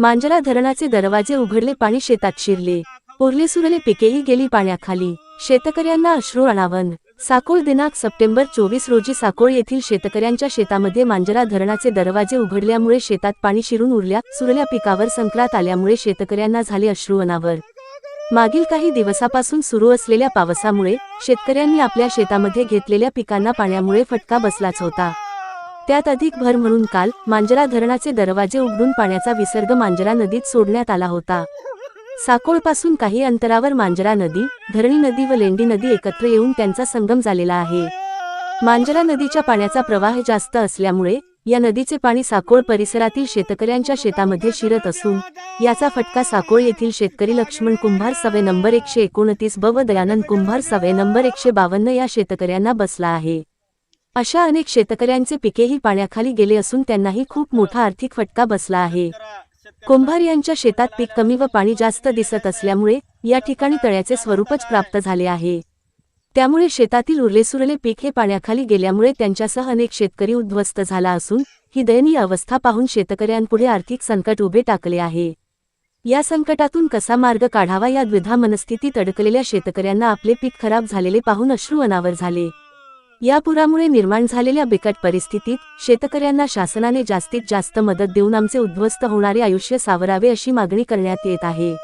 मांजरा धरणाचे दरवाजे उघडले पाणी शेतात शिरले. उरले सुरले पिकेही गेली पाण्याखाली. शेतकऱ्यांना अश्रू अनावन. साकोळ दिनांक सप्टेंबर चोवीस रोजी साकोळ येथील शेतकऱ्यांच्या शेतामध्ये मांजरा धरणाचे दरवाजे उघडल्यामुळे शेतात पाणी शिरून उरल्या सुरल्या पिकावर संक्रांत आल्यामुळे शेतकऱ्यांना झाले अश्रू अनावर. मागील काही दिवसापासून सुरू असलेल्या पावसामुळे शेतकऱ्यांनी आपल्या शेतामध्ये घेतलेल्या पिकांना पाण्यामुळे फटका बसलाच होता. त्यात अधिक भर म्हणून काल मांजरा धरणाचे दरवाजे उघडून पाण्याचा विसर्ग मांजरा नदीत सोडण्यात आला होता. साकोळपासून काही अंतरावर मांजरा नदी धरणी नदी व लेंडी नदी एकत्र येऊन त्यांचा संगम झालेला आहे. मांजरा नदीच्या पाण्याचा प्रवाह जास्त असल्यामुळे या नदीचे पाणी साकोळ परिसरातील शेतकऱ्यांच्या शेतामध्ये शिरत असून याचा फटका साकोळ येथील शेतकरी लक्ष्मण कुंभार सवे नंबर एकशे एकोणतीस ब व दयानंद कुंभार सवे नंबर एकशे बावन्न या शेतकऱ्यांना बसला आहे. अशा अनेक शेतकऱ्यांचे पिकेही पाण्याखाली गेले असून त्यांनाही खूप मोठा आर्थिक फटका बसला आहे. कुंभार यांच्या शेतात पीक कमी व पाणी जास्त दिसत असल्यामुळे या ठिकाणी तळ्याचे स्वरूपच प्राप्त झाले आहे. त्यामुळे शेतातील उरलेसुरले पीक हे पाण्याखाली गेल्यामुळे त्यांच्यासह अनेक शेतकरी उद्ध्वस्त झाला असून ही दयनीय अवस्था पाहून शेतकऱ्यांपुढे आर्थिक संकट उभे टाकले आहे. या संकटातून कसा मार्ग काढावा या द्विधा मनस्थितीत अडकलेल्या शेतकऱ्यांना आपले पीक खराब झालेले पाहून अश्रू अनावर झाले. या पुरामुळे निर्माण झालेल्या बिकट परिस्थितीत शेतकऱ्यांना शासनाने जास्तीत जास्त मदत देऊन आमचे उद्ध्वस्त होणारे आयुष्य सावरावे अशी मागणी करण्यात येत आहे.